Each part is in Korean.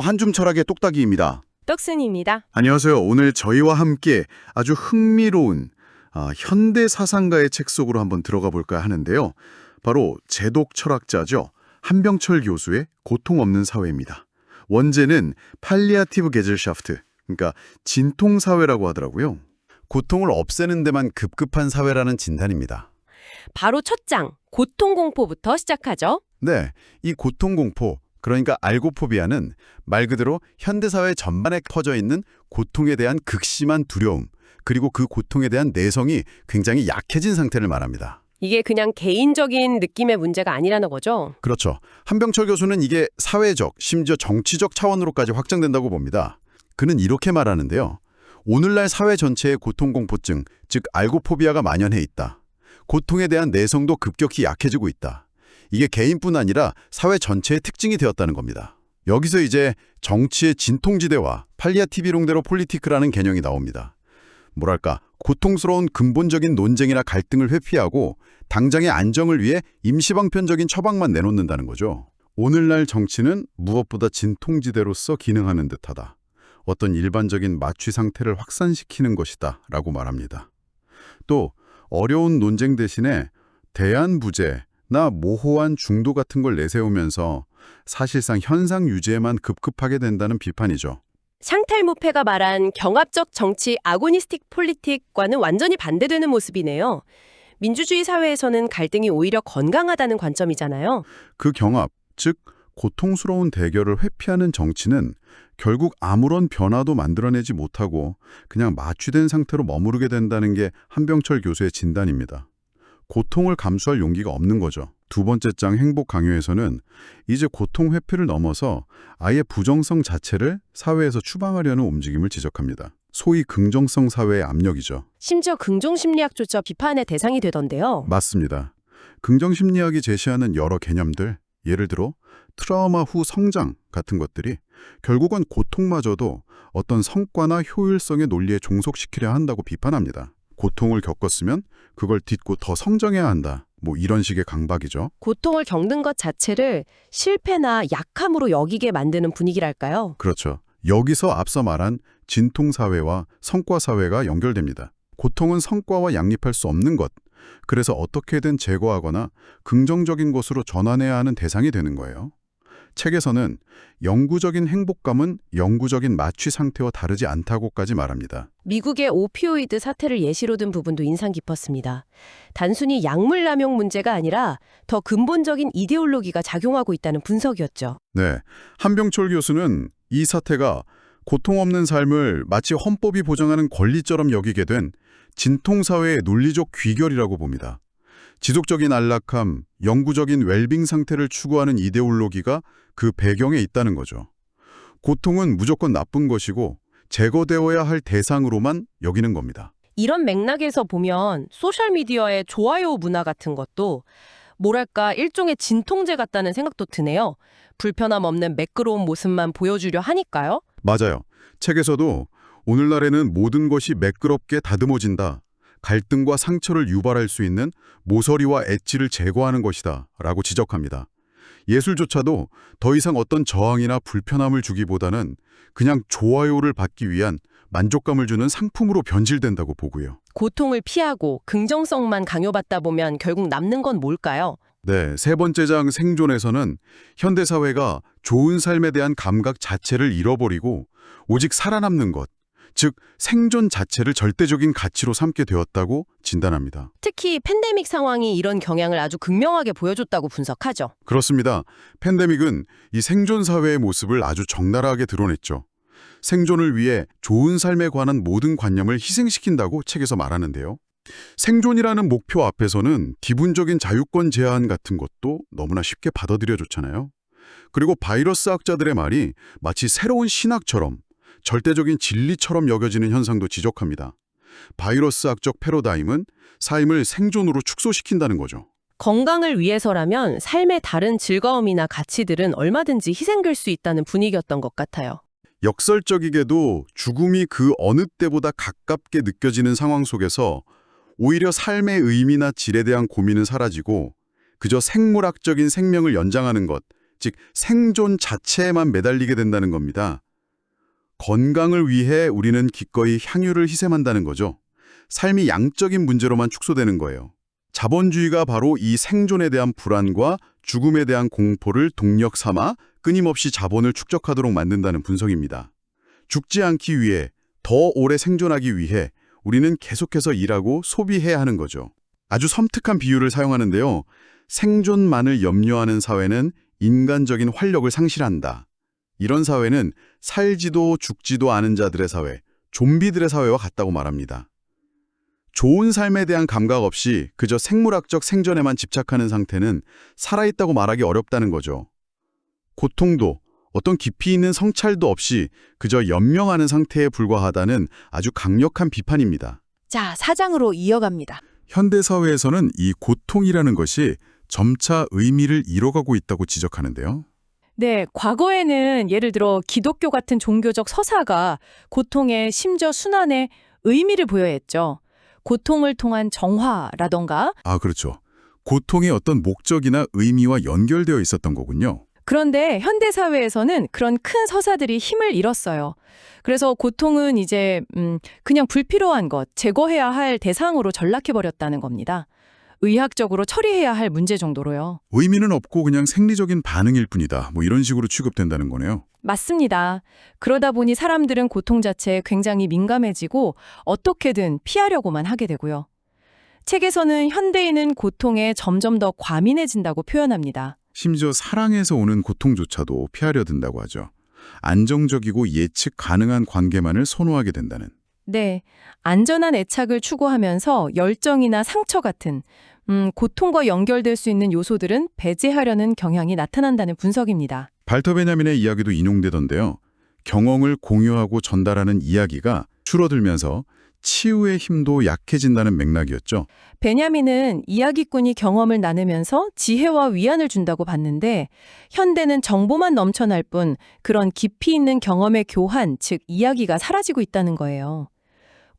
한줌 철학의 똑딱이입니다. 떡순입니다. 안녕하세요. 오늘 저희와 함께 아주 흥미로운 아, 현대 사상가의 책 속으로 한번 들어가 볼까 하는데요. 바로 제독 철학자죠. 한병철 교수의 고통 없는 사회입니다. 원제는 팔리아티브 게젤샤프트, 그러니까 진통 사회라고 하더라고요. 고통을 없애는 데만 급급한 사회라는 진단입니다. 바로 첫 장, 고통공포부터 시작하죠. 네, 이 고통공포, 그러니까 알고포비아는 말 그대로 현대사회 전반에 퍼져 있는 고통에 대한 극심한 두려움, 그리고 그 고통에 대한 내성이 굉장히 약해진 상태를 말합니다. 이게 그냥 개인적인 느낌의 문제가 아니라는 거죠. 그렇죠. 한병철 교수는 이게 사회적, 심지어 정치적 차원으로까지 확장된다고 봅니다. 그는 이렇게 말하는데요. 오늘날 사회 전체의 고통공포증, 즉 알고포비아가 만연해 있다. 고통에 대한 내성도 급격히 약해지고 있다. 이게 개인뿐 아니라 사회 전체의 특징이 되었다는 겁니다. 여기서 이제 정치의 진통지대와 팔리아티비롱대로 폴리티크라는 개념이 나옵니다. 뭐랄까 고통스러운 근본적인 논쟁이나 갈등을 회피하고 당장의 안정을 위해 임시방편적인 처방만 내놓는다는 거죠. 오늘날 정치는 무엇보다 진통지대로서 기능하는 듯하다. 어떤 일반적인 마취 상태를 확산시키는 것이다 라고 말합니다. 또 어려운 논쟁 대신에 대안부재 나 모호한 중도 같은 걸 내세우면서 사실상 현상 유지에만 급급하게 된다는 비판이죠. 샹탈모페가 말한 경합적 정치 아고니스틱 폴리틱과는 완전히 반대되는 모습이네요. 민주주의 사회에서는 갈등이 오히려 건강하다는 관점이잖아요. 그 경합, 즉 고통스러운 대결을 회피하는 정치는 결국 아무런 변화도 만들어내지 못하고 그냥 마취된 상태로 머무르게 된다는 게 한병철 교수의 진단입니다. 고통을 감수할 용기가 없는 거죠. 두 번째 장 행복 강요에서는 이제 고통 회피를 넘어서 아예 부정성 자체를 사회에서 추방하려는 움직임을 지적합니다. 소위 긍정성 사회의 압력이죠. 심지어 긍정심리학조차 비판의 대상이 되던데요. 맞습니다. 긍정심리학이 제시하는 여러 개념들, 예를 들어 트라우마 후 성장 같은 것들이 결국은 고통마저도 어떤 성과나 효율성의 논리에 종속시키려 한다고 비판합니다. 고통을 겪었으면 그걸 딛고 더 성장해야 한다. 뭐 이런 식의 강박이죠. 고통을 겪는 것 자체를 실패나 약함으로 여기게 만드는 분위기랄까요? 그렇죠. 여기서 앞서 말한 진통사회와 성과사회가 연결됩니다. 고통은 성과와 양립할 수 없는 것. 그래서 어떻게든 제거하거나 긍정적인 것으로 전환해야 하는 대상이 되는 거예요. 책에서는 영구적인 행복감은 영구적인 마취 상태와 다르지 않다고까지 말합니다. 미국의 오피오이드 사태를 예시로 든 부분도 인상 깊었습니다. 단순히 약물 남용 문제가 아니라 더 근본적인 이데올로기가 작용하고 있다는 분석이었죠. 네, 한병철 교수는 이 사태가 고통 없는 삶을 마치 헌법이 보장하는 권리처럼 여기게 된 진통사회의 논리적 귀결이라고 봅니다. 지속적인 안락함, 영구적인 웰빙 상태를 추구하는 이데올로기가 그 배경에 있다는 거죠. 고통은 무조건 나쁜 것이고 제거되어야 할 대상으로만 여기는 겁니다. 이런 맥락에서 보면 소셜미디어의 좋아요 문화 같은 것도 뭐랄까 일종의 진통제 같다는 생각도 드네요. 불편함 없는 매끄러운 모습만 보여주려 하니까요. 맞아요. 책에서도 오늘날에는 모든 것이 매끄럽게 다듬어진다. 갈등과 상처를 유발할 수 있는 모서리와 엣지를 제거하는 것이다. 라고 지적합니다. 예술조차도 더 이상 어떤 저항이나 불편함을 주기보다는 그냥 좋아요를 받기 위한 만족감을 주는 상품으로 변질된다고 보고요. 고통을 피하고 긍정성만 강요받다 보면 결국 남는 건 뭘까요? 네, 세 번째 장 생존에서는 현대사회가 좋은 삶에 대한 감각 자체를 잃어버리고 오직 살아남는 것, 즉 생존 자체를 절대적인 가치로 삼게 되었다고 진단합니다. 특히 팬데믹 상황이 이런 경향을 아주 극명하게 보여줬다고 분석하죠. 그렇습니다. 팬데믹은 이 생존 사회의 모습을 아주 적나라하게 드러냈죠. 생존을 위해 좋은 삶에 관한 모든 관념을 희생시킨다고 책에서 말하는데요. 생존이라는 목표 앞에서는 기본적인 자유권 제한 같은 것도 너무나 쉽게 받아들여졌잖아요. 그리고 바이러스 학자들의 말이 마치 새로운 신학처럼 절대적인 진리처럼 여겨지는 현상도 지적합니다. 바이러스 학적 패러다임은 삶을 생존으로 축소시킨다는 거죠. 건강을 위해서라면 삶의 다른 즐거움이나 가치들은 얼마든지 희생될 수 있다는 분위기였던 것 같아요. 역설적이게도 죽음이 그 어느 때보다 가깝게 느껴지는 상황 속에서 오히려 삶의 의미나 질에 대한 고민은 사라지고 그저 생물학적인 생명을 연장하는 것, 즉 생존 자체에만 매달리게 된다는 겁니다. 건강을 위해 우리는 기꺼이 향유를 희생한다는 거죠. 삶이 양적인 문제로만 축소되는 거예요. 자본주의가 바로 이 생존에 대한 불안과 죽음에 대한 공포를 동력 삼아 끊임없이 자본을 축적하도록 만든다는 분석입니다. 죽지 않기 위해 더 오래 생존하기 위해 우리는 계속해서 일하고 소비해야 하는 거죠. 아주 섬뜩한 비유를 사용하는데요. 생존만을 염려하는 사회는 인간적인 활력을 상실한다. 이런 사회는 살지도 죽지도 않은 자들의 사회, 좀비들의 사회와 같다고 말합니다. 좋은 삶에 대한 감각 없이 그저 생물학적 생존에만 집착하는 상태는 살아있다고 말하기 어렵다는 거죠. 고통도 어떤 깊이 있는 성찰도 없이 그저 연명하는 상태에 불과하다는 아주 강력한 비판입니다. 자, 사장으로 이어갑니다. 현대사회에서는 이 고통이라는 것이 점차 의미를 잃어가고 있다고 지적하는데요. 네, 과거에는 예를 들어 기독교 같은 종교적 서사가 고통의 심지어 순환의 의미를 부여했죠. 고통을 통한 정화라던가 아, 그렇죠. 고통의 어떤 목적이나 의미와 연결되어 있었던 거군요. 그런데 현대 사회에서는 그런 큰 서사들이 힘을 잃었어요. 그래서 고통은 이제 음, 그냥 불필요한 것, 제거해야 할 대상으로 전락해 버렸다는 겁니다. 의학적으로 처리해야 할 문제 정도로요. 의미는 없고 그냥 생리적인 반응일 뿐이다. 뭐 이런 식으로 취급된다는 거네요. 맞습니다. 그러다 보니 사람들은 고통 자체에 굉장히 민감해지고 어떻게든 피하려고만 하게 되고요. 책에서는 현대인은 고통에 점점 더 과민해진다고 표현합니다. 심지어 사랑에서 오는 고통조차도 피하려 든다고 하죠. 안정적이고 예측 가능한 관계만을 선호하게 된다는. 네, 안전한 애착을 추구하면서 열정이나 상처 같은 음, 고통과 연결될 수 있는 요소들은 배제하려는 경향이 나타난다는 분석입니다. 발터 베냐민의 이야기도 인용되던데요. 경험을 공유하고 전달하는 이야기가 줄어들면서 치유의 힘도 약해진다는 맥락이었죠. 베냐민은 이야기꾼이 경험을 나누면서 지혜와 위안을 준다고 봤는데 현대는 정보만 넘쳐날 뿐 그런 깊이 있는 경험의 교환, 즉 이야기가 사라지고 있다는 거예요.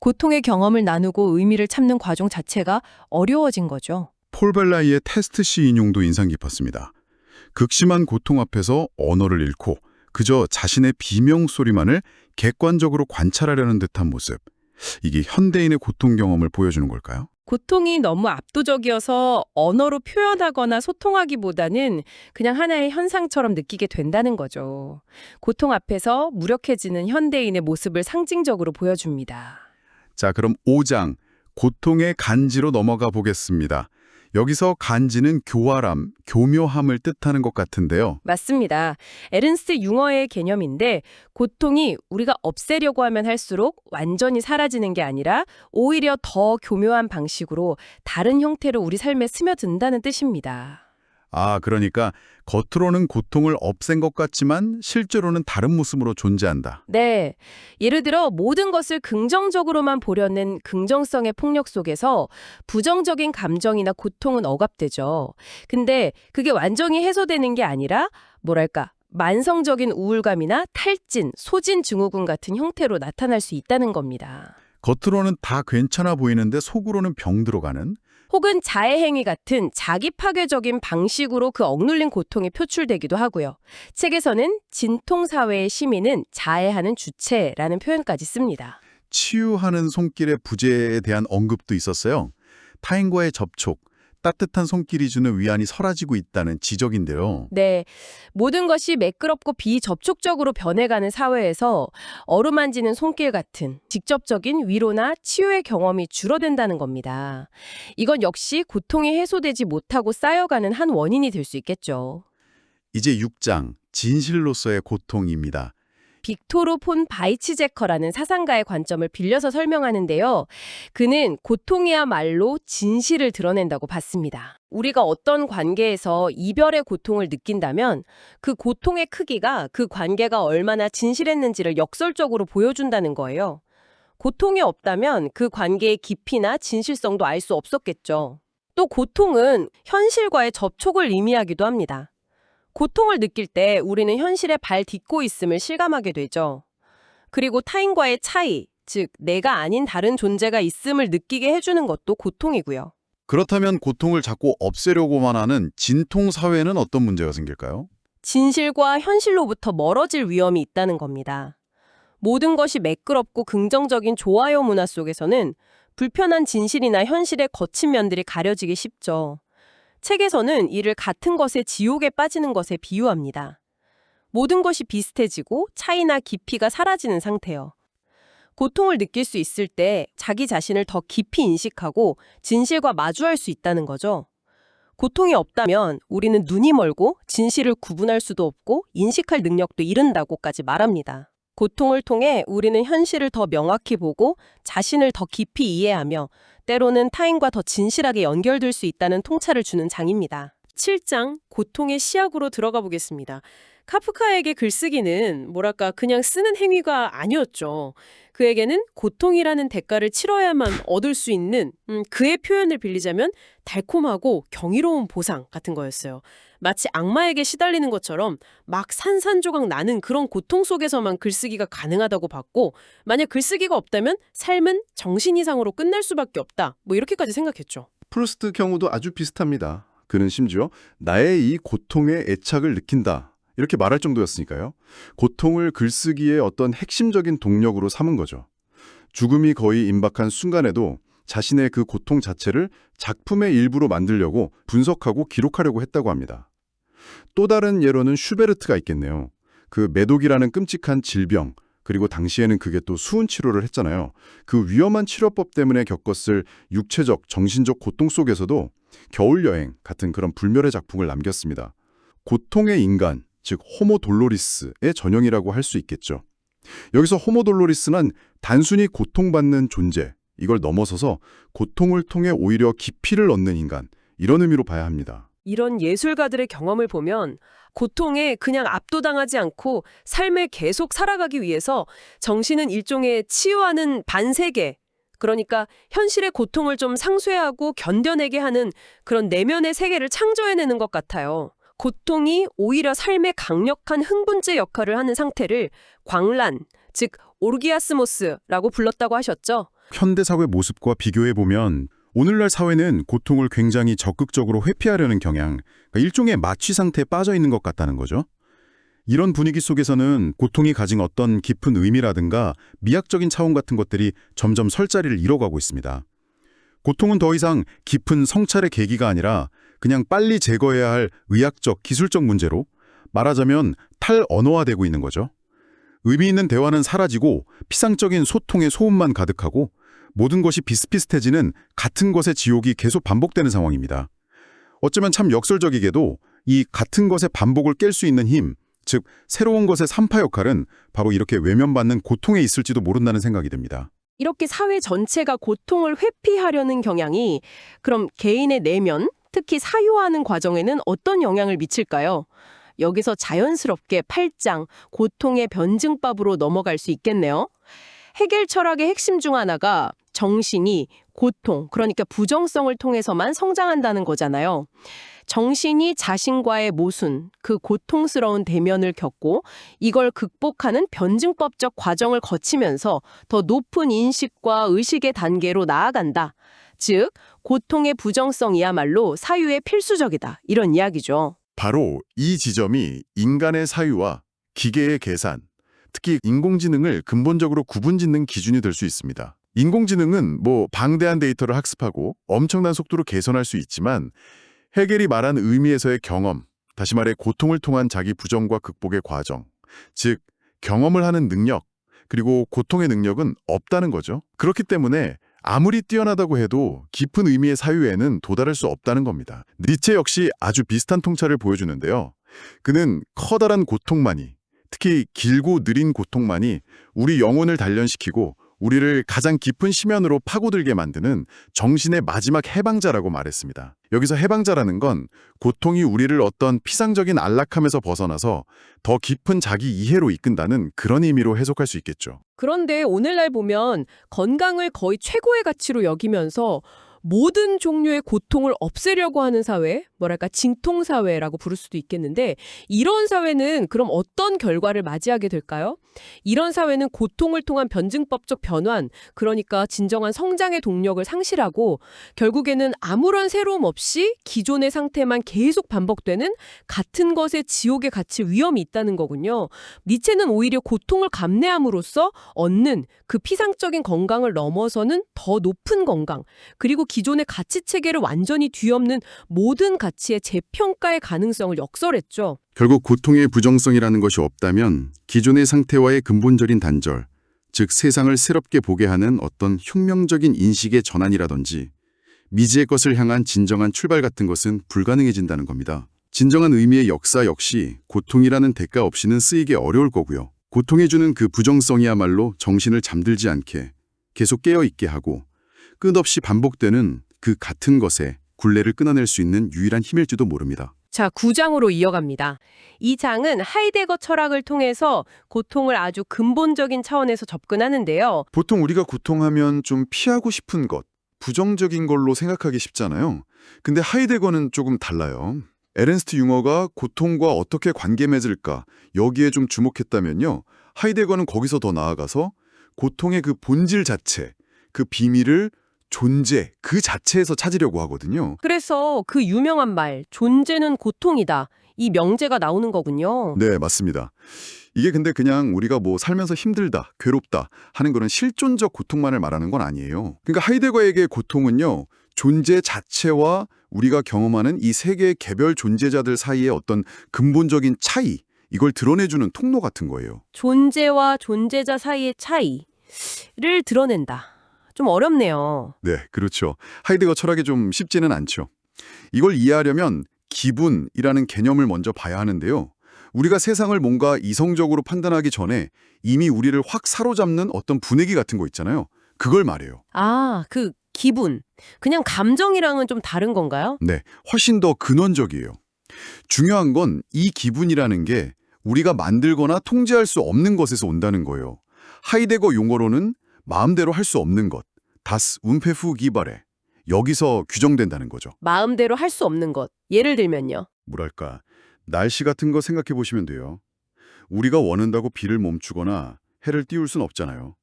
고통의 경험을 나누고 의미를 찾는 과정 자체가 어려워진 거죠. 폴 벨라이의 테스트 시 인용도 인상 깊었습니다. 극심한 고통 앞에서 언어를 잃고 그저 자신의 비명 소리만을 객관적으로 관찰하려는 듯한 모습. 이게 현대인의 고통 경험을 보여주는 걸까요? 고통이 너무 압도적이어서 언어로 표현하거나 소통하기보다는 그냥 하나의 현상처럼 느끼게 된다는 거죠. 고통 앞에서 무력해지는 현대인의 모습을 상징적으로 보여줍니다. 자, 그럼 5장 고통의 간지로 넘어가 보겠습니다. 여기서 간지는 교활함, 교묘함을 뜻하는 것 같은데요. 맞습니다. 에른스트 융어의 개념인데 고통이 우리가 없애려고 하면 할수록 완전히 사라지는 게 아니라 오히려 더 교묘한 방식으로 다른 형태로 우리 삶에 스며든다는 뜻입니다. 아, 그러니까 겉으로는 고통을 없앤 것 같지만 실제로는 다른 모습으로 존재한다. 네. 예를 들어 모든 것을 긍정적으로만 보려는 긍정성의 폭력 속에서 부정적인 감정이나 고통은 억압되죠. 근데 그게 완전히 해소되는 게 아니라 뭐랄까 만성적인 우울감이나 탈진, 소진 증후군 같은 형태로 나타날 수 있다는 겁니다. 겉으로는 다 괜찮아 보이는데 속으로는 병 들어가는 혹은 자해행위 같은 자기 파괴적인 방식으로 그 억눌린 고통이 표출되기도 하고요. 책에서는 진통사회의 시민은 자해하는 주체라는 표현까지 씁니다. 치유하는 손길의 부재에 대한 언급도 있었어요. 타인과의 접촉, 따뜻한 손길이 주는 위안이 사라지고 있다는 지적인데요. 네. 모든 것이 매끄럽고 비접촉적으로 변해가는 사회에서 어루만지는 손길 같은 직접적인 위로나 치유의 경험이 줄어든다는 겁니다. 이건 역시 고통이 해소되지 못하고 쌓여가는 한 원인이 될 수 있겠죠. 이제 6장, 진실로서의 고통입니다. 빅토르 폰 바이치제커라는 사상가의 관점을 빌려서 설명하는데요. 그는 고통이야말로 진실을 드러낸다고 봤습니다. 우리가 어떤 관계에서 이별의 고통을 느낀다면 그 고통의 크기가 그 관계가 얼마나 진실했는지를 역설적으로 보여준다는 거예요. 고통이 없다면 그 관계의 깊이나 진실성도 알 수 없었겠죠. 또 고통은 현실과의 접촉을 의미하기도 합니다. 고통을 느낄 때 우리는 현실에 발 딛고 있음을 실감하게 되죠. 그리고 타인과의 차이, 즉 내가 아닌 다른 존재가 있음을 느끼게 해주는 것도 고통이고요. 그렇다면 고통을 자꾸 없애려고만 하는 진통 사회는 어떤 문제가 생길까요? 진실과 현실로부터 멀어질 위험이 있다는 겁니다. 모든 것이 매끄럽고 긍정적인 좋아요 문화 속에서는 불편한 진실이나 현실의 거친 면들이 가려지기 쉽죠. 책에서는 이를 같은 것에 지옥에 빠지는 것에 비유합니다. 모든 것이 비슷해지고 차이나 깊이가 사라지는 상태요. 고통을 느낄 수 있을 때 자기 자신을 더 깊이 인식하고 진실과 마주할 수 있다는 거죠. 고통이 없다면 우리는 눈이 멀고 진실을 구분할 수도 없고 인식할 능력도 잃은다고까지 말합니다. 고통을 통해 우리는 현실을 더 명확히 보고 자신을 더 깊이 이해하며 때로는 타인과 더 진실하게 연결될 수 있다는 통찰을 주는 장입니다. 7장 고통의 시약으로 들어가 보겠습니다. 카프카에게 글쓰기는 뭐랄까 그냥 쓰는 행위가 아니었죠. 그에게는 고통이라는 대가를 치러야만 얻을 수 있는 음, 그의 표현을 빌리자면 달콤하고 경이로운 보상 같은 거였어요. 마치 악마에게 시달리는 것처럼 막 산산조각 나는 그런 고통 속에서만 글쓰기가 가능하다고 봤고 만약 글쓰기가 없다면 삶은 정신 이상으로 끝날 수밖에 없다. 뭐 이렇게까지 생각했죠. 프루스트 경우도 아주 비슷합니다. 그는 심지어 나의 이 고통에 애착을 느낀다. 이렇게 말할 정도였으니까요. 고통을 글쓰기의 어떤 핵심적인 동력으로 삼은 거죠. 죽음이 거의 임박한 순간에도 자신의 그 고통 자체를 작품의 일부로 만들려고 분석하고 기록하려고 했다고 합니다. 또 다른 예로는 슈베르트가 있겠네요. 그 매독이라는 끔찍한 질병, 그리고 당시에는 그게 또 수은 치료를 했잖아요. 그 위험한 치료법 때문에 겪었을 육체적, 정신적 고통 속에서도 겨울여행 같은 그런 불멸의 작품을 남겼습니다. 고통의 인간, 즉 호모 돌로리스의 전형이라고 할 수 있겠죠. 여기서 호모 돌로리스는 단순히 고통받는 존재, 이걸 넘어서서 고통을 통해 오히려 깊이를 얻는 인간, 이런 의미로 봐야 합니다. 이런 예술가들의 경험을 보면 고통에 그냥 압도당하지 않고 삶을 계속 살아가기 위해서 정신은 일종의 치유하는 반세계, 그러니까 현실의 고통을 좀 상쇄하고 견뎌내게 하는 그런 내면의 세계를 창조해내는 것 같아요. 고통이 오히려 삶의 강력한 흥분제 역할을 하는 상태를 광란, 즉 오르기아스모스라고 불렀다고 하셨죠. 현대 사회 모습과 비교해 보면 오늘날 사회는 고통을 굉장히 적극적으로 회피하려는 경향, 그러니까 일종의 마취 상태에 빠져 있는 것 같다는 거죠. 이런 분위기 속에서는 고통이 가진 어떤 깊은 의미라든가 미학적인 차원 같은 것들이 점점 설 자리를 잃어가고 있습니다. 고통은 더 이상 깊은 성찰의 계기가 아니라 그냥 빨리 제거해야 할 의학적, 기술적 문제로 말하자면 탈언어화되고 있는 거죠. 의미 있는 대화는 사라지고 피상적인 소통의 소음만 가득하고 모든 것이 비슷비슷해지는 같은 것의 지옥이 계속 반복되는 상황입니다. 어쩌면 참 역설적이게도 이 같은 것의 반복을 깰 수 있는 힘, 즉 새로운 것의 산파 역할은 바로 이렇게 외면받는 고통에 있을지도 모른다는 생각이 듭니다. 이렇게 사회 전체가 고통을 회피하려는 경향이 그럼 개인의 내면, 특히 사유화하는 과정에는 어떤 영향을 미칠까요? 여기서 자연스럽게 8장 고통의 변증법으로 넘어갈 수 있겠네요. 해결 철학의 핵심 중 하나가 정신이 고통, 그러니까 부정성을 통해서만 성장한다는 거잖아요. 정신이 자신과의 모순, 그 고통스러운 대면을 겪고 이걸 극복하는 변증법적 과정을 거치면서 더 높은 인식과 의식의 단계로 나아간다. 즉, 고통의 부정성이야말로 사유의 필수적이다. 이런 이야기죠. 바로 이 지점이 인간의 사유와 기계의 계산, 특히 인공지능을 근본적으로 구분짓는 기준이 될 수 있습니다. 인공지능은 뭐 방대한 데이터를 학습하고 엄청난 속도로 개선할 수 있지만 해겔이 말한 의미에서의 경험, 다시 말해 고통을 통한 자기 부정과 극복의 과정, 즉 경험을 하는 능력, 그리고 고통의 능력은 없다는 거죠. 그렇기 때문에 아무리 뛰어나다고 해도 깊은 의미의 사유에는 도달할 수 없다는 겁니다. 니체 역시 아주 비슷한 통찰을 보여주는데요. 그는 커다란 고통만이, 특히 길고 느린 고통만이 우리 영혼을 단련시키고 우리를 가장 깊은 심연으로 파고들게 만드는 정신의 마지막 해방자라고 말했습니다. 여기서 해방자라는 건 고통이 우리를 어떤 피상적인 안락함에서 벗어나서 더 깊은 자기 이해로 이끈다는 그런 의미로 해석할 수 있겠죠. 그런데 오늘날 보면 건강을 거의 최고의 가치로 여기면서 모든 종류의 고통을 없애려고 하는 사회, 뭐랄까 진통 사회라고 부를 수도 있겠는데 이런 사회는 그럼 어떤 결과를 맞이하게 될까요? 이런 사회는 고통을 통한 변증법적 변환, 그러니까 진정한 성장의 동력을 상실하고 결국에는 아무런 새로움 없이 기존의 상태만 계속 반복되는 같은 것의 지옥에 갇힐 위험이 있다는 거군요. 니체는 오히려 고통을 감내함으로써 얻는 그 피상적인 건강을 넘어서는 더 높은 건강, 그리고 기존의 가치 체계를 완전히 뒤엎는 모든 가치의 재평가의 가능성을 역설했죠. 결국 고통의 부정성이라는 것이 없다면 기존의 상태와의 근본적인 단절, 즉 세상을 새롭게 보게 하는 어떤 혁명적인 인식의 전환이라든지 미지의 것을 향한 진정한 출발 같은 것은 불가능해진다는 겁니다. 진정한 의미의 역사 역시 고통이라는 대가 없이는 쓰이기 어려울 거고요. 고통해 주는 그 부정성이야말로 정신을 잠들지 않게 계속 깨어 있게 하고 끝없이 반복되는 그 같은 것에 굴레를 끊어낼 수 있는 유일한 힘일지도 모릅니다. 자, 9장으로 이어갑니다. 이 장은 하이데거 철학을 통해서 고통을 아주 근본적인 차원에서 접근하는데요. 보통 우리가 고통하면 좀 피하고 싶은 것, 부정적인 걸로 생각하기 쉽잖아요. 근데 하이데거는 조금 달라요. 에른스트 융어가 고통과 어떻게 관계 맺을까 여기에 좀 주목했다면요. 하이데거는 거기서 더 나아가서 고통의 그 본질 자체, 그 비밀을 존재 그 자체에서 찾으려고 하거든요. 그래서 그 유명한 말, 존재는 고통이다. 이 명제가 나오는 거군요. 네, 맞습니다. 이게 근데 그냥 우리가 뭐 살면서 힘들다, 괴롭다 하는 그런 실존적 고통만을 말하는 건 아니에요. 그러니까 하이데거에게 고통은요, 존재 자체와 우리가 경험하는 이 세계의 개별 존재자들 사이의 어떤 근본적인 차이, 이걸 드러내주는 통로 같은 거예요. 존재와 존재자 사이의 차이를 드러낸다. 좀 어렵네요. 네, 그렇죠. 하이데거 철학이 좀 쉽지는 않죠. 이걸 이해하려면 기분이라는 개념을 먼저 봐야 하는데요. 우리가 세상을 뭔가 이성적으로 판단하기 전에 이미 우리를 확 사로잡는 어떤 분위기 같은 거 있잖아요. 그걸 말해요. 아, 그 기분. 그냥 감정이랑은 좀 다른 건가요? 네, 훨씬 더 근원적이에요. 중요한 건 이 기분이라는 게 우리가 만들거나 통제할 수 없는 것에서 온다는 거예요. 하이데거 용어로는 마음대로 할 수 없는 것, 다스 운페후 기발에 여기서 규정된다는 거죠. 마음대로 할 수 없는 것. 예를 들면요. 뭐랄까, 날씨 같은 거 생각해 보시면 돼요. 우리가 원한다고 비를 멈추거나 해를 띄울 순 없잖아요.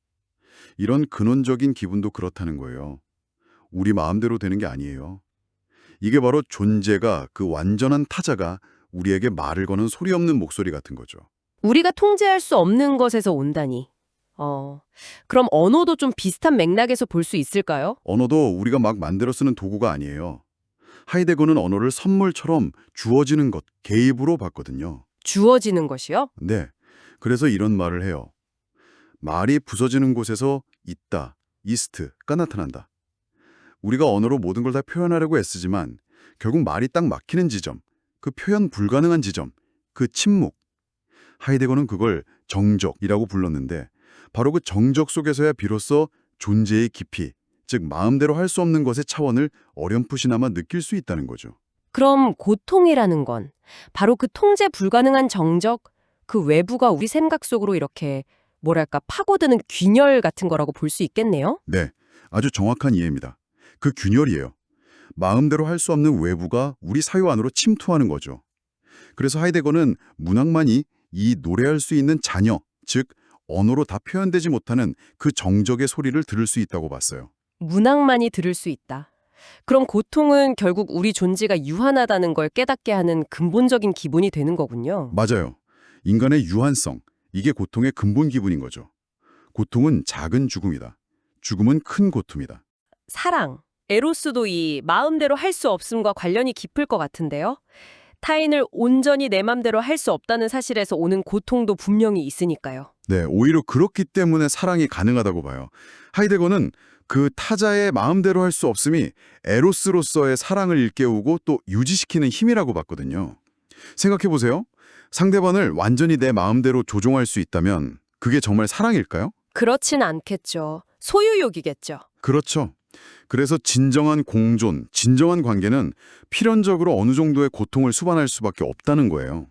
이런 근원적인 기분도 그렇다는 거예요. 우리 마음대로 되는 게 아니에요. 이게 바로 존재가 그 완전한 타자가 우리에게 말을 거는 소리 없는 목소리 같은 거죠. 우리가 통제할 수 없는 것에서 온다니. 어, 그럼 언어도 좀 비슷한 맥락에서 볼 수 있을까요? 언어도 우리가 막 만들어 쓰는 도구가 아니에요. 하이데거는 언어를 선물처럼 주어지는 것, 개입으로 봤거든요. 주어지는 것이요? 네. 그래서 이런 말을 해요. 말이 부서지는 곳에서 있다, 이스트가 나타난다. 우리가 언어로 모든 걸 다 표현하려고 애쓰지만 결국 말이 딱 막히는 지점, 그 표현 불가능한 지점, 그 침묵. 하이데거는 그걸 정적이라고 불렀는데 바로 그 정적 속에서야 비로소 존재의 깊이, 즉 마음대로 할 수 없는 것의 차원을 어렴풋이나마 느낄 수 있다는 거죠. 그럼 고통이라는 건 바로 그 통제 불가능한 정적, 그 외부가 우리 생각 속으로 이렇게 뭐랄까 파고드는 균열 같은 거라고 볼 수 있겠네요? 네, 아주 정확한 이해입니다. 그 균열이에요. 마음대로 할 수 없는 외부가 우리 사유 안으로 침투하는 거죠. 그래서 하이데거는 문학만이 이 노래할 수 있는 자녀, 즉 언어로 다 표현되지 못하는 그 정적의 소리를 들을 수 있다고 봤어요. 문학만이 들을 수 있다. 그럼 고통은 결국 우리 존재가 유한하다는 걸 깨닫게 하는 근본적인 기분이 되는 거군요. 맞아요. 인간의 유한성, 이게 고통의 근본 기분인 거죠. 고통은 작은 죽음이다. 죽음은 큰 고통이다. 사랑, 에로스도 이 마음대로 할 수 없음과 관련이 깊을 것 같은데요. 타인을 온전히 내 맘대로 할 수 없다는 사실에서 오는 고통도 분명히 있으니까요. 네, 오히려 그렇기 때문에 사랑이 가능하다고 봐요. 하이데거는 그 타자의 마음대로 할 수 없음이 에로스로서의 사랑을 일깨우고 또 유지시키는 힘이라고 봤거든요. 생각해 보세요. 상대방을 완전히 내 마음대로 조종할 수 있다면 그게 정말 사랑일까요? 그렇진 않겠죠. 소유욕이겠죠. 그렇죠. 그래서 진정한 공존, 진정한 관계는 필연적으로 어느 정도의 고통을 수반할 수밖에 없다는 거예요.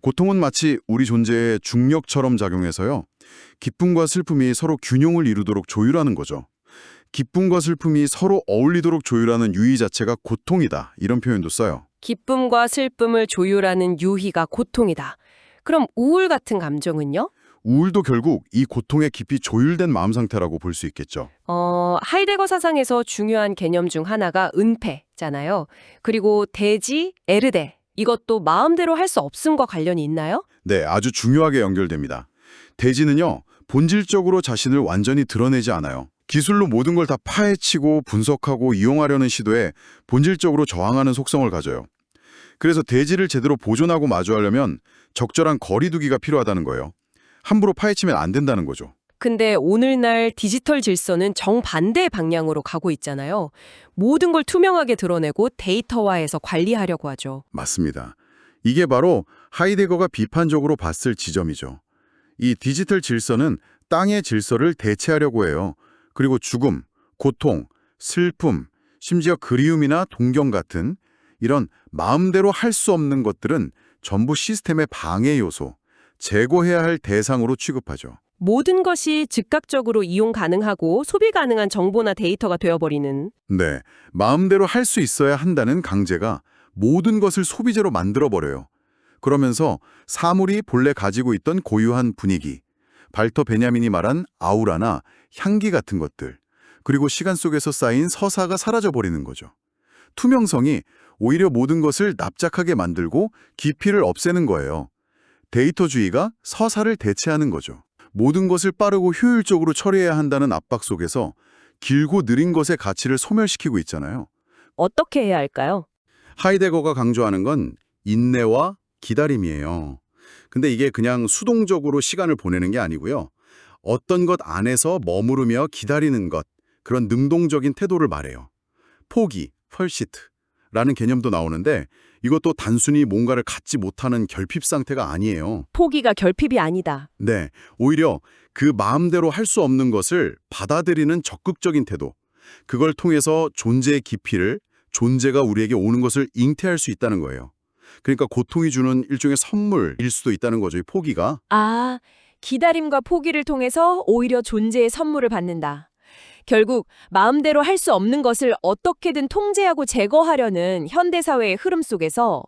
고통은 마치 우리 존재의 중력처럼 작용해서요. 기쁨과 슬픔이 서로 균형을 이루도록 조율하는 거죠. 기쁨과 슬픔이 서로 어울리도록 조율하는 유의 자체가 고통이다. 이런 표현도 써요. 기쁨과 슬픔을 조율하는 유희가 고통이다. 그럼 우울 같은 감정은요? 우울도 결국 이 고통의 깊이 조율된 마음 상태라고 볼 수 있겠죠. 어, 하이데거 사상에서 중요한 개념 중 하나가 은폐잖아요. 그리고 대지, 에르데. 이것도 마음대로 할 수 없음과 관련이 있나요? 네, 아주 중요하게 연결됩니다. 대지는요, 본질적으로 자신을 완전히 드러내지 않아요. 기술로 모든 걸 다 파헤치고 분석하고 이용하려는 시도에 본질적으로 저항하는 속성을 가져요. 그래서 대지를 제대로 보존하고 마주하려면 적절한 거리두기가 필요하다는 거예요. 함부로 파헤치면 안 된다는 거죠. 근데 오늘날 디지털 질서는 정반대 방향으로 가고 있잖아요. 모든 걸 투명하게 드러내고 데이터화해서 관리하려고 하죠. 맞습니다. 이게 바로 하이데거가 비판적으로 봤을 지점이죠. 이 디지털 질서는 땅의 질서를 대체하려고 해요. 그리고 죽음, 고통, 슬픔, 심지어 그리움이나 동경 같은 이런 마음대로 할 수 없는 것들은 전부 시스템의 방해 요소, 제거해야 할 대상으로 취급하죠. 모든 것이 즉각적으로 이용 가능하고 소비 가능한 정보나 데이터가 되어버리는 네, 마음대로 할 수 있어야 한다는 강제가 모든 것을 소비재로 만들어버려요. 그러면서 사물이 본래 가지고 있던 고유한 분위기, 발터 베냐민이 말한 아우라나 향기 같은 것들, 그리고 시간 속에서 쌓인 서사가 사라져버리는 거죠. 투명성이 오히려 모든 것을 납작하게 만들고 깊이를 없애는 거예요. 데이터주의가 서사를 대체하는 거죠. 모든 것을 빠르고 효율적으로 처리해야 한다는 압박 속에서 길고 느린 것의 가치를 소멸시키고 있잖아요. 어떻게 해야 할까요? 하이데거가 강조하는 건 인내와 기다림이에요. 근데 이게 그냥 수동적으로 시간을 보내는 게 아니고요. 어떤 것 안에서 머무르며 기다리는 것, 그런 능동적인 태도를 말해요. 포기, 펄시트라는 개념도 나오는데 이것도 단순히 뭔가를 갖지 못하는 결핍 상태가 아니에요. 포기가 결핍이 아니다. 네, 오히려 그 마음대로 할 수 없는 것을 받아들이는 적극적인 태도. 그걸 통해서 존재의 깊이를, 존재가 우리에게 오는 것을 잉태할 수 있다는 거예요. 그러니까 고통이 주는 일종의 선물일 수도 있다는 거죠, 이 포기가. 아, 기다림과 포기를 통해서 오히려 존재의 선물을 받는다. 결국 마음대로 할 수 없는 것을 어떻게든 통제하고 제거하려는 현대사회의 흐름 속에서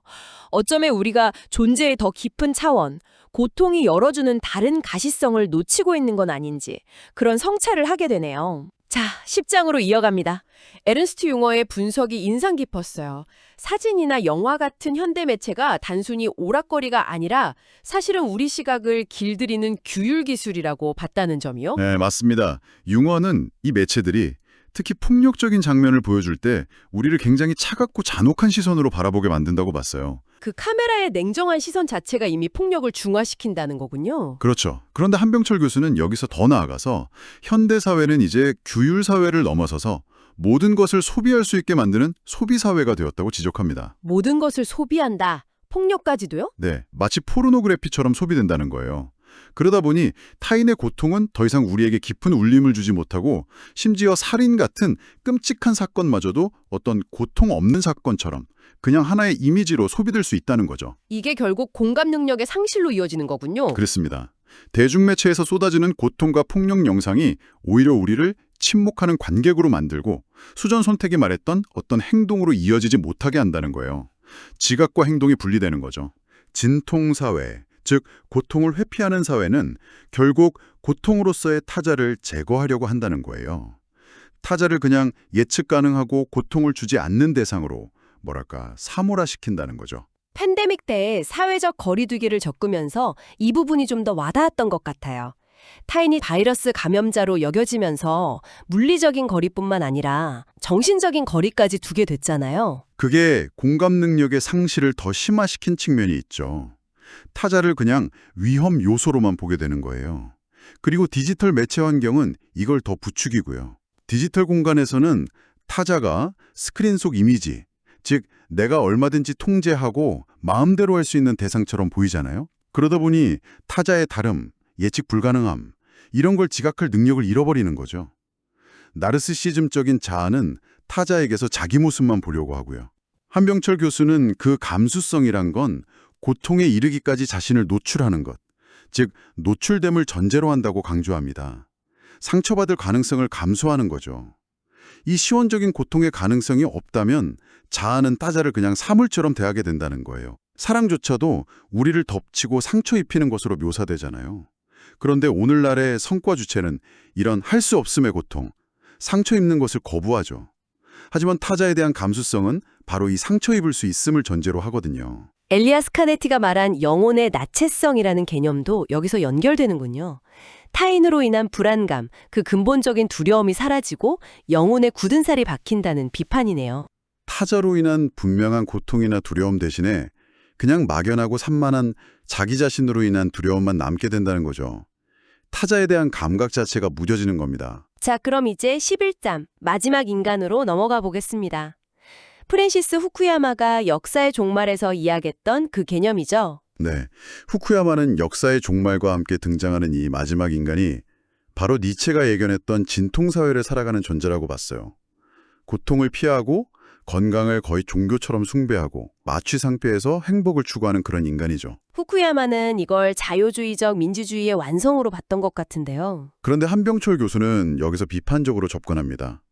어쩌면 우리가 존재의 더 깊은 차원, 고통이 열어주는 다른 가시성을 놓치고 있는 건 아닌지 그런 성찰을 하게 되네요. 자, 10장으로 이어갑니다. 에른스트 융어의 분석이 인상 깊었어요. 사진이나 영화 같은 현대 매체가 단순히 오락거리가 아니라 사실은 우리 시각을 길들이는 규율 기술이라고 봤다는 점이요. 네, 맞습니다. 융어는 이 매체들이 특히 폭력적인 장면을 보여줄 때 우리를 굉장히 차갑고 잔혹한 시선으로 바라보게 만든다고 봤어요. 그 카메라의 냉정한 시선 자체가 이미 폭력을 중화시킨다는 거군요. 그렇죠. 그런데 한병철 교수는 여기서 더 나아가서 현대 사회는 이제 규율 사회를 넘어서서 모든 것을 소비할 수 있게 만드는 소비 사회가 되었다고 지적합니다. 모든 것을 소비한다. 폭력까지도요? 네, 마치 포르노그래피처럼 소비된다는 거예요. 그러다 보니 타인의 고통은 더 이상 우리에게 깊은 울림을 주지 못하고 심지어 살인 같은 끔찍한 사건마저도 어떤 고통 없는 사건처럼 그냥 하나의 이미지로 소비될 수 있다는 거죠. 이게 결국 공감 능력의 상실로 이어지는 거군요. 그렇습니다. 대중매체에서 쏟아지는 고통과 폭력 영상이 오히려 우리를 침묵하는 관객으로 만들고 수전 선택이 말했던 어떤 행동으로 이어지지 못하게 한다는 거예요. 지각과 행동이 분리되는 거죠. 진통사회, 즉 고통을 회피하는 사회는 결국 고통으로서의 타자를 제거하려고 한다는 거예요. 타자를 그냥 예측 가능하고 고통을 주지 않는 대상으로 뭐랄까 사물화시킨다는 거죠. 팬데믹 때 사회적 거리두기를 겪으면서 이 부분이 좀 더 와닿았던 것 같아요. 타인이 바이러스 감염자로 여겨지면서 물리적인 거리뿐만 아니라 정신적인 거리까지 두게 됐잖아요. 그게 공감 능력의 상실을 더 심화시킨 측면이 있죠. 타자를 그냥 위험 요소로만 보게 되는 거예요. 그리고 디지털 매체 환경은 이걸 더 부추기고요. 디지털 공간에서는 타자가 스크린 속 이미지, 즉 내가 얼마든지 통제하고 마음대로 할 수 있는 대상처럼 보이잖아요. 그러다 보니 타자의 다름, 예측 불가능함, 이런 걸 지각할 능력을 잃어버리는 거죠. 나르시시즘적인 자아는 타자에게서 자기 모습만 보려고 하고요. 한병철 교수는 그 감수성이란 건 고통에 이르기까지 자신을 노출하는 것, 즉 노출됨을 전제로 한다고 강조합니다. 상처받을 가능성을 감수하는 거죠. 이 시원적인 고통의 가능성이 없다면 자아는 따자를 그냥 사물처럼 대하게 된다는 거예요. 사랑조차도 우리를 덮치고 상처 입히는 것으로 묘사되잖아요. 그런데 오늘날의 성과 주체는 이런 할 수 없음의 고통, 상처 입는 것을 거부하죠. 하지만 타자에 대한 감수성은 바로 이 상처 입을 수 있음을 전제로 하거든요. 엘리아스 카네티가 말한 영혼의 나체성이라는 개념도 여기서 연결되는군요. 타인으로 인한 불안감, 그 근본적인 두려움이 사라지고 영혼의 굳은 살이 박힌다는 비판이네요. 타자로 인한 분명한 고통이나 두려움 대신에 그냥 막연하고 산만한 자기 자신으로 인한 두려움만 남게 된다는 거죠. 타자에 대한 감각 자체가 무뎌지는 겁니다. 자, 그럼 이제 11장 마지막 인간으로 넘어가 보겠습니다. 프랜시스 후쿠야마가 역사의 종말에서 이야기했던 그 개념이죠. 네, 후쿠야마는 역사의 종말과 함께 등장하는 이 마지막 인간이 바로 니체가 예견했던 진통사회를 살아가는 존재라고 봤어요. 고통을 피하고 건강을 거의 종교처럼 숭배하고 마취 상태에서 행복을 추구하는 그런 인간이죠. 후쿠야마는 이걸 자유주의적 민주주의의 완성으로 봤던 것 같은데요. 그런데 한병철 교수는 여기서 비판적으로 접근합니다.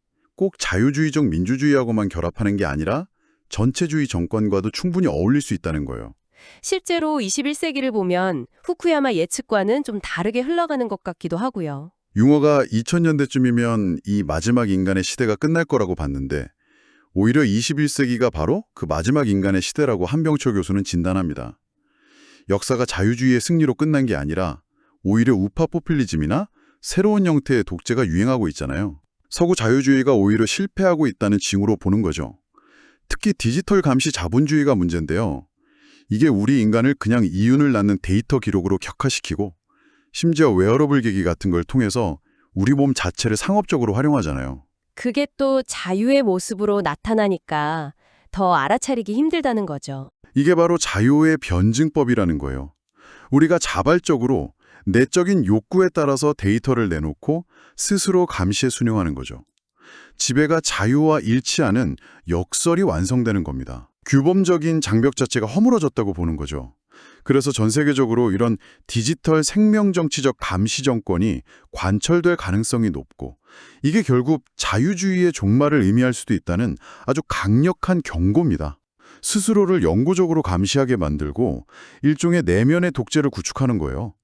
꼭 자유주의적 민주주의하고만 결합하는 게 아니라 전체주의 정권과도 충분히 어울릴 수 있다는 거예요. 실제로 21세기를 보면 후쿠야마 예측과는 좀 다르게 흘러가는 것 같기도 하고요. 융어가 2000년대쯤이면 이 마지막 인간의 시대가 끝날 거라고 봤는데 오히려 21세기가 바로 그 마지막 인간의 시대라고 한병철 교수는 진단합니다. 역사가 자유주의의 승리로 끝난 게 아니라 오히려 우파 포퓰리즘이나 새로운 형태의 독재가 유행하고 있잖아요. 서구 자유주의가 오히려 실패하고 있다는 징후로 보는 거죠. 특히 디지털 감시 자본주의가 문제인데요. 이게 우리 인간을 그냥 이윤을 낳는 데이터 기록으로 격화시키고 심지어 웨어러블 기기 같은 걸 통해서 우리 몸 자체를 상업적으로 활용하잖아요. 그게 또 자유의 모습으로 나타나니까 더 알아차리기 힘들다는 거죠. 이게 바로 자유의 변증법이라는 거예요. 우리가 자발적으로 내적인 욕구에 따라서 데이터를 내놓고 스스로 감시에 순응하는 거죠. 지배가 자유와 일치하는 역설이 완성되는 겁니다. 규범적인 장벽 자체가 허물어졌다고 보는 거죠. 그래서 전 세계적으로 이런 디지털 생명정치적 감시 정권이 관철될 가능성이 높고 이게 결국 자유주의의 종말을 의미할 수도 있다는 아주 강력한 경고입니다. 스스로를 영구적으로 감시하게 만들고 일종의 내면의 독재를 구축하는 거예요.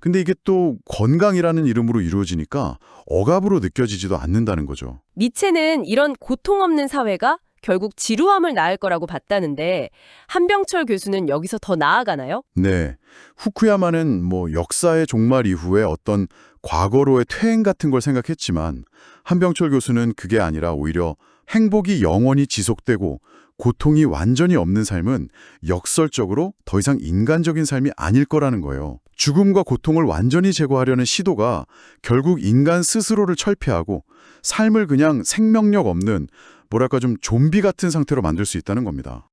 근데 이게 또 건강이라는 이름으로 이루어지니까 억압으로 느껴지지도 않는다는 거죠. 니체는 이런 고통 없는 사회가 결국 지루함을 낳을 거라고 봤다는데 한병철 교수는 여기서 더 나아가나요? 네. 후쿠야마는 뭐 역사의 종말 이후에 어떤 과거로의 퇴행 같은 걸 생각했지만 한병철 교수는 그게 아니라 오히려 행복이 영원히 지속되고 고통이 완전히 없는 삶은 역설적으로 더 이상 인간적인 삶이 아닐 거라는 거예요. 죽음과 고통을 완전히 제거하려는 시도가 결국 인간 스스로를 철폐하고 삶을 그냥 생명력 없는 뭐랄까 좀 좀비 같은 상태로 만들 수 있다는 겁니다.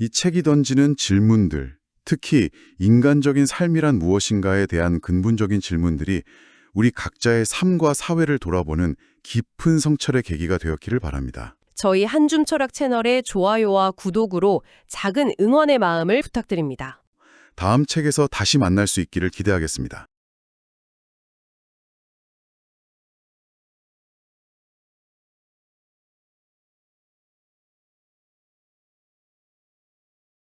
이 책이 던지는 질문들, 특히 인간적인 삶이란 무엇인가에 대한 근본적인 질문들이 우리 각자의 삶과 사회를 돌아보는 깊은 성찰의 계기가 되었기를 바랍니다. 저희 한줌 철학 채널의 좋아요와 구독으로 작은 응원의 마음을 부탁드립니다. 다음 책에서 다시 만날 수 있기를 기대하겠습니다.